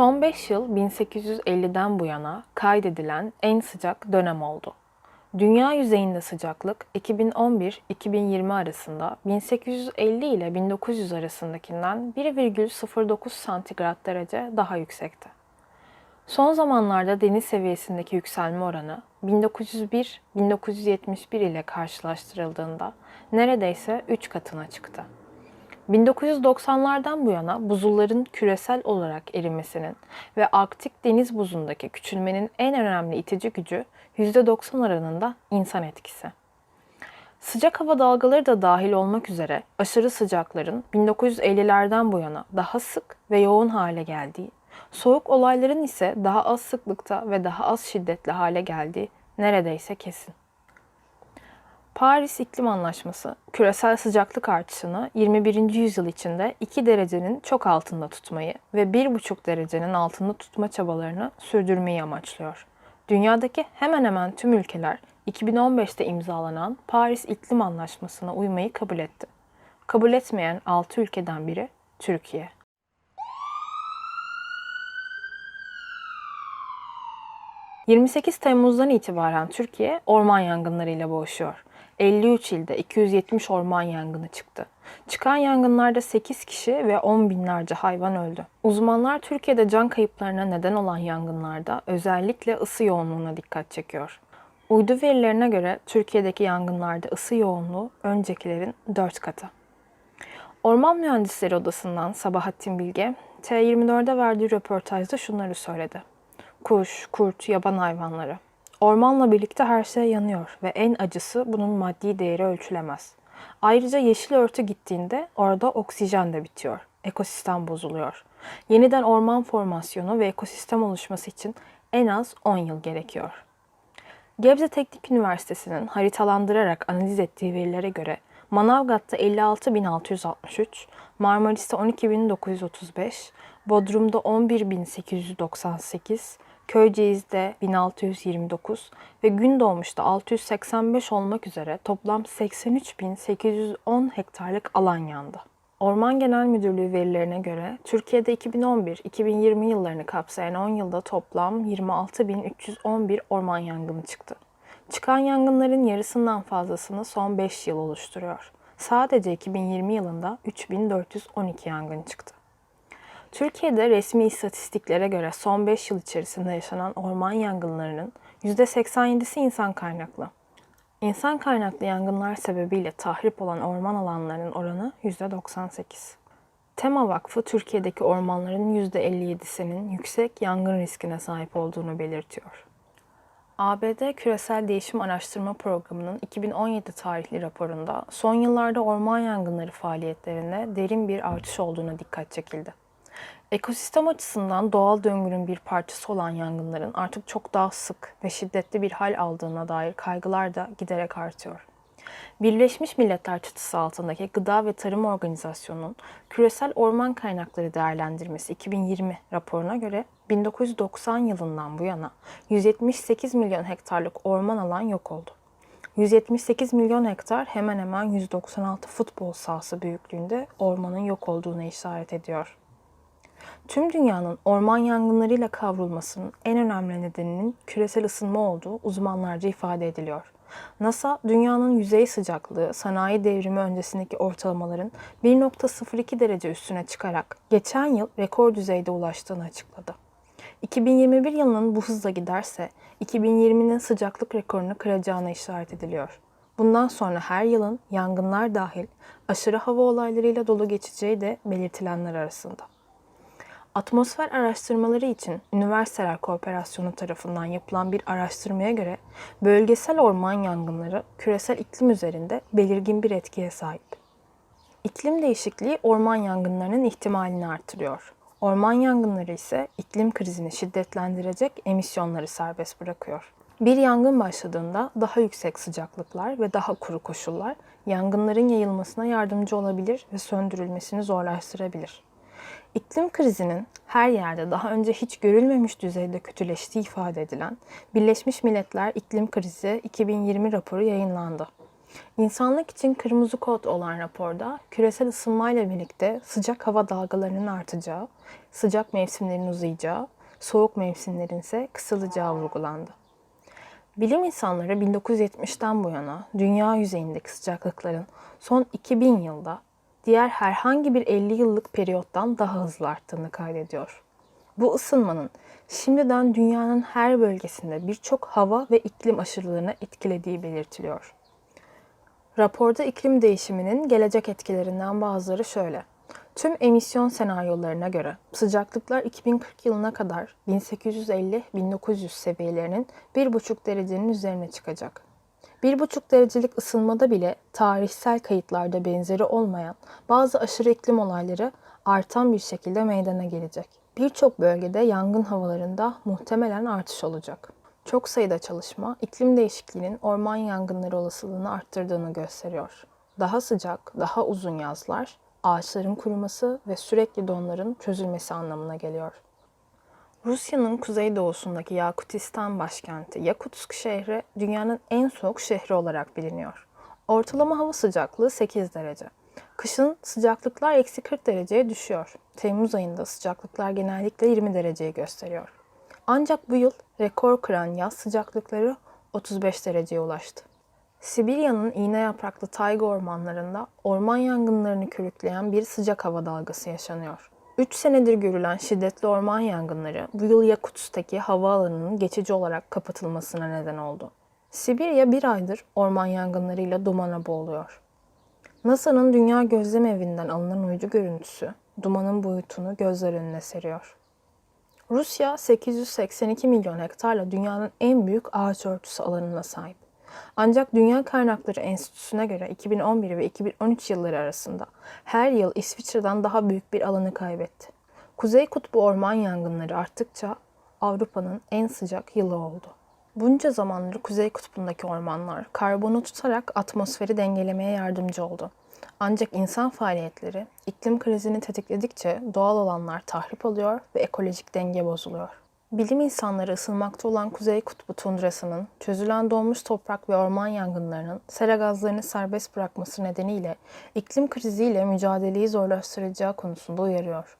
Son 5 yıl 1850'den bu yana kaydedilen en sıcak dönem oldu. Dünya yüzeyinde sıcaklık 2011-2020 arasında 1850 ile 1900 arasındakinden 1,09 santigrat derece daha yüksekti. Son zamanlarda deniz seviyesindeki yükselme oranı 1901-1971 ile karşılaştırıldığında neredeyse 3 katına çıktı. 1990'lardan bu yana buzulların küresel olarak erimesinin ve Arktik deniz buzundaki küçülmenin en önemli itici gücü %90 oranında insan etkisi. Sıcak hava dalgaları da dahil olmak üzere aşırı sıcakların 1950'lerden bu yana daha sık ve yoğun hale geldiği, soğuk olayların ise daha az sıklıkta ve daha az şiddetli hale geldiği neredeyse kesin. Paris İklim Anlaşması, küresel sıcaklık artışını 21. yüzyıl içinde 2 derecenin çok altında tutmayı ve 1,5 derecenin altında tutma çabalarını sürdürmeyi amaçlıyor. Dünyadaki hemen hemen tüm ülkeler 2015'te imzalanan Paris İklim Anlaşması'na uymayı kabul etti. Kabul etmeyen 6 ülkeden biri Türkiye. ...28 Temmuz'dan itibaren Türkiye orman yangınlarıyla boğuşuyor. 53 ilde 270 orman yangını çıktı. Çıkan yangınlarda 8 kişi ve 10 binlerce hayvan öldü. Uzmanlar Türkiye'de can kayıplarına neden olan yangınlarda özellikle ısı yoğunluğuna dikkat çekiyor. Uydu verilerine göre Türkiye'deki yangınlarda ısı yoğunluğu öncekilerin 4 katı. Orman Mühendisleri Odası'ndan Sabahattin Bilge, T24'de verdiği röportajda şunları söyledi. Kuş, kurt, yaban hayvanları. Ormanla birlikte her şey yanıyor ve en acısı bunun maddi değeri ölçülemez. Ayrıca yeşil örtü gittiğinde orada oksijen de bitiyor. Ekosistem bozuluyor. Yeniden orman formasyonu ve ekosistem oluşması için en az 10 yıl gerekiyor. Gebze Teknik Üniversitesi'nin haritalandırarak analiz ettiği verilere göre Manavgat'ta 56.663, Marmaris'te 12.935, Bodrum'da 11.898, Köyceğiz'de 1629 ve Gündoğmuş'ta 685 olmak üzere toplam 83.810 hektarlık alan yandı. Orman Genel Müdürlüğü verilerine göre Türkiye'de 2011-2020 yıllarını kapsayan 10 yılda toplam 26.311 orman yangını çıktı. Çıkan yangınların yarısından fazlasını son 5 yıl oluşturuyor. Sadece 2020 yılında 3412 yangın çıktı. Türkiye'de resmi istatistiklere göre son 5 yıl içerisinde yaşanan orman yangınlarının %87'si insan kaynaklı. İnsan kaynaklı yangınlar sebebiyle tahrip olan orman alanlarının oranı %98. Tema Vakfı Türkiye'deki ormanların %57'sinin yüksek yangın riskine sahip olduğunu belirtiyor. ABD Küresel Değişim Araştırma Programı'nın 2017 tarihli raporunda son yıllarda orman yangınları faaliyetlerinde derin bir artış olduğuna dikkat çekildi. Ekosistem açısından doğal döngünün bir parçası olan yangınların artık çok daha sık ve şiddetli bir hal aldığına dair kaygılar da giderek artıyor. Birleşmiş Milletler çatısı altındaki Gıda ve Tarım Organizasyonu'nun Küresel Orman Kaynakları Değerlendirmesi 2020 raporuna göre 1990 yılından bu yana 178 milyon hektarlık orman alan yok oldu. 178 milyon hektar hemen hemen 196 futbol sahası büyüklüğünde ormanın yok olduğuna işaret ediyor. Tüm dünyanın orman yangınlarıyla kavrulmasının en önemli nedeninin küresel ısınma olduğu uzmanlarca ifade ediliyor. NASA, dünyanın yüzey sıcaklığı sanayi devrimi öncesindeki ortalamaların 1.02 derece üstüne çıkarak geçen yıl rekor düzeyde ulaştığını açıkladı. 2021 yılının bu hızla giderse 2020'nin sıcaklık rekorunu kıracağına işaret ediliyor. Bundan sonra her yılın yangınlar dahil aşırı hava olaylarıyla dolu geçeceği de belirtilenler arasında. Atmosfer araştırmaları için Üniversiteler Kooperasyonu tarafından yapılan bir araştırmaya göre bölgesel orman yangınları küresel iklim üzerinde belirgin bir etkiye sahip. İklim değişikliği orman yangınlarının ihtimalini artırıyor. Orman yangınları ise iklim krizini şiddetlendirecek emisyonları serbest bırakıyor. Bir yangın başladığında daha yüksek sıcaklıklar ve daha kuru koşullar yangınların yayılmasına yardımcı olabilir ve söndürülmesini zorlaştırabilir. İklim krizinin her yerde daha önce hiç görülmemiş düzeyde kötüleştiği ifade edilen Birleşmiş Milletler İklim Krizi 2020 raporu yayınlandı. İnsanlık için kırmızı kod olan raporda küresel ısınmayla birlikte sıcak hava dalgalarının artacağı, sıcak mevsimlerin uzayacağı, soğuk mevsimlerin ise kısalacağı vurgulandı. Bilim insanları 1970'ten bu yana dünya yüzeyindeki sıcaklıkların son 2000 yılda diğer herhangi bir 50 yıllık periyottan daha hızlı arttığını kaydediyor. Bu ısınmanın şimdiden dünyanın her bölgesinde birçok hava ve iklim aşırılığını etkilediği belirtiliyor. Raporda iklim değişiminin gelecek etkilerinden bazıları şöyle. Tüm emisyon senaryolarına göre sıcaklıklar 2040 yılına kadar 1850-1900 seviyelerinin 1,5 derecenin üzerine çıkacak. 1,5 derecelik ısınmada bile tarihsel kayıtlarda benzeri olmayan bazı aşırı iklim olayları artan bir şekilde meydana gelecek. Birçok bölgede yangın havalarında muhtemelen artış olacak. Çok sayıda çalışma iklim değişikliğinin orman yangınları olasılığını arttırdığını gösteriyor. Daha sıcak, daha uzun yazlar, ağaçların kuruması ve sürekli donların çözülmesi anlamına geliyor. Rusya'nın kuzeydoğusundaki Yakutistan başkenti Yakutsk şehri dünyanın en soğuk şehri olarak biliniyor. Ortalama hava sıcaklığı 8 derece. Kışın sıcaklıklar eksi 40 dereceye düşüyor. Temmuz ayında sıcaklıklar genellikle 20 dereceyi gösteriyor. Ancak bu yıl rekor kıran yaz sıcaklıkları 35 dereceye ulaştı. Sibirya'nın iğne yapraklı tayga ormanlarında orman yangınlarını körükleyen bir sıcak hava dalgası yaşanıyor. 3 senedir görülen şiddetli orman yangınları bu yıl Yakutsk'taki havaalanının geçici olarak kapatılmasına neden oldu. Sibirya bir aydır orman yangınlarıyla dumana boğuluyor. NASA'nın Dünya Gözlem Evi'nden alınan uydu görüntüsü dumanın boyutunu gözler önüne seriyor. Rusya 882 milyon hektarla dünyanın en büyük ağaç örtüsü alanına sahip. Ancak Dünya Kaynakları Enstitüsü'ne göre 2011 ve 2013 yılları arasında her yıl İsviçre'den daha büyük bir alanı kaybetti. Kuzey Kutbu orman yangınları arttıkça Avrupa'nın en sıcak yılı oldu. Bunca zamandır Kuzey Kutbu'ndaki ormanlar karbonu tutarak atmosferi dengelemeye yardımcı oldu. Ancak insan faaliyetleri iklim krizini tetikledikçe doğal alanlar tahrip oluyor ve ekolojik denge bozuluyor. Bilim insanları ısınmakta olan Kuzey Kutbu tundrasının çözülen donmuş toprak ve orman yangınlarının sera gazlarını serbest bırakması nedeniyle iklim kriziyle mücadeleyi zorlaştıracağı konusunda uyarıyor.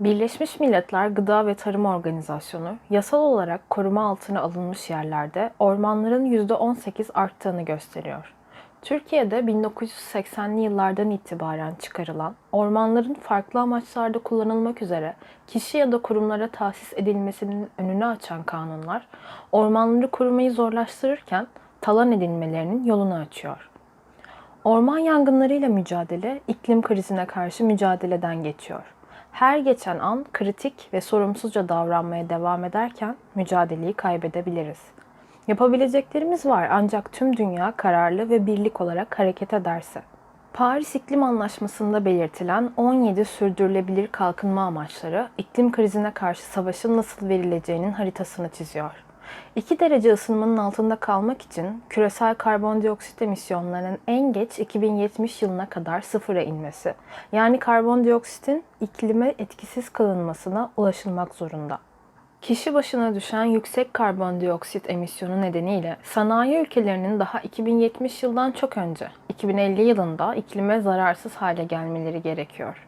Birleşmiş Milletler Gıda ve Tarım Organizasyonu, yasal olarak koruma altına alınmış yerlerde ormanların %18 arttığını gösteriyor. Türkiye'de 1980'li yıllardan itibaren çıkarılan, ormanların farklı amaçlarda kullanılmak üzere kişi ya da kurumlara tahsis edilmesinin önünü açan kanunlar, ormanları korumayı zorlaştırırken talan edilmelerinin yolunu açıyor. Orman yangınlarıyla mücadele, iklim krizine karşı mücadeleden geçiyor. Her geçen an kritik ve sorumsuzca davranmaya devam ederken mücadeleyi kaybedebiliriz. Yapabileceklerimiz var ancak tüm dünya kararlı ve birlik olarak hareket ederse. Paris İklim Anlaşması'nda belirtilen 17 sürdürülebilir kalkınma amaçları iklim krizine karşı savaşın nasıl verileceğinin haritasını çiziyor. 2 derece ısınmanın altında kalmak için küresel karbondioksit emisyonlarının en geç 2070 yılına kadar sıfıra inmesi, yani karbondioksitin iklime etkisiz kılınmasına ulaşılmak zorunda. Kişi başına düşen yüksek karbondioksit emisyonu nedeniyle sanayi ülkelerinin daha 2070 yıldan çok önce 2050 yılında iklime zararsız hale gelmeleri gerekiyor.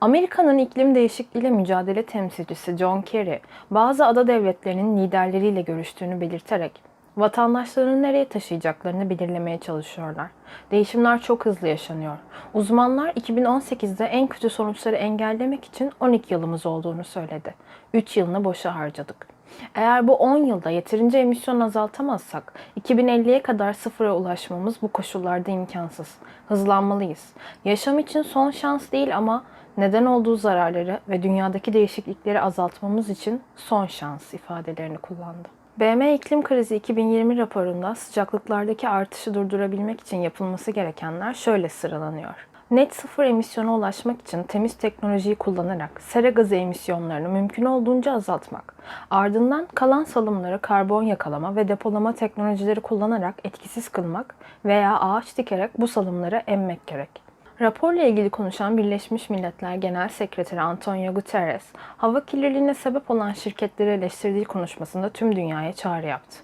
Amerika'nın iklim değişikliğiyle mücadele temsilcisi John Kerry, bazı ada devletlerinin liderleriyle görüştüğünü belirterek vatandaşlarını nereye taşıyacaklarını belirlemeye çalışıyorlar. Değişimler çok hızlı yaşanıyor. Uzmanlar 2018'de en kötü sonuçları engellemek için 12 yılımız olduğunu söyledi. 3 yılını boşa harcadık. Eğer bu 10 yılda yeterince emisyon azaltamazsak 2050'ye kadar sıfıra ulaşmamız bu koşullarda imkansız. Hızlanmalıyız. Yaşam için son şans değil ama neden olduğu zararları ve dünyadaki değişiklikleri azaltmamız için son şans ifadelerini kullandı. BM İklim Krizi 2020 raporunda sıcaklıklardaki artışı durdurabilmek için yapılması gerekenler şöyle sıralanıyor. Net sıfır emisyona ulaşmak için temiz teknolojiyi kullanarak sera gazı emisyonlarını mümkün olduğunca azaltmak. Ardından kalan salımları karbon yakalama ve depolama teknolojileri kullanarak etkisiz kılmak veya ağaç dikerek bu salımları emmek gerek. Raporla ilgili konuşan Birleşmiş Milletler Genel Sekreteri Antonio Guterres, hava kirliliğine sebep olan şirketleri eleştirdiği konuşmasında tüm dünyaya çağrı yaptı.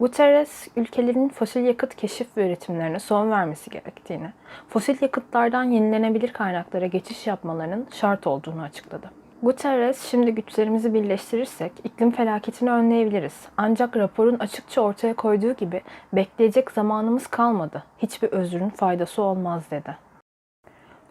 Guterres, ülkelerin fosil yakıt keşif ve üretimlerine son vermesi gerektiğini, fosil yakıtlardan yenilenebilir kaynaklara geçiş yapmalarının şart olduğunu açıkladı. Guterres, şimdi güçlerimizi birleştirirsek iklim felaketini önleyebiliriz. Ancak raporun açıkça ortaya koyduğu gibi bekleyecek zamanımız kalmadı. Hiçbir özrün faydası olmaz dedi.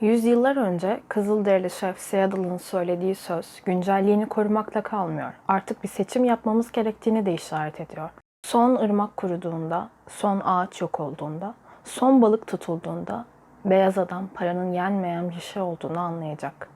Yüzyıllar önce Kızılderili şef Seattle'ın söylediği söz güncelliğini korumakla kalmıyor. Artık bir seçim yapmamız gerektiğini de işaret ediyor. Son ırmak kuruduğunda, son ağaç yok olduğunda, son balık tutulduğunda beyaz adam paranın yenmeyen bir şey olduğunu anlayacak.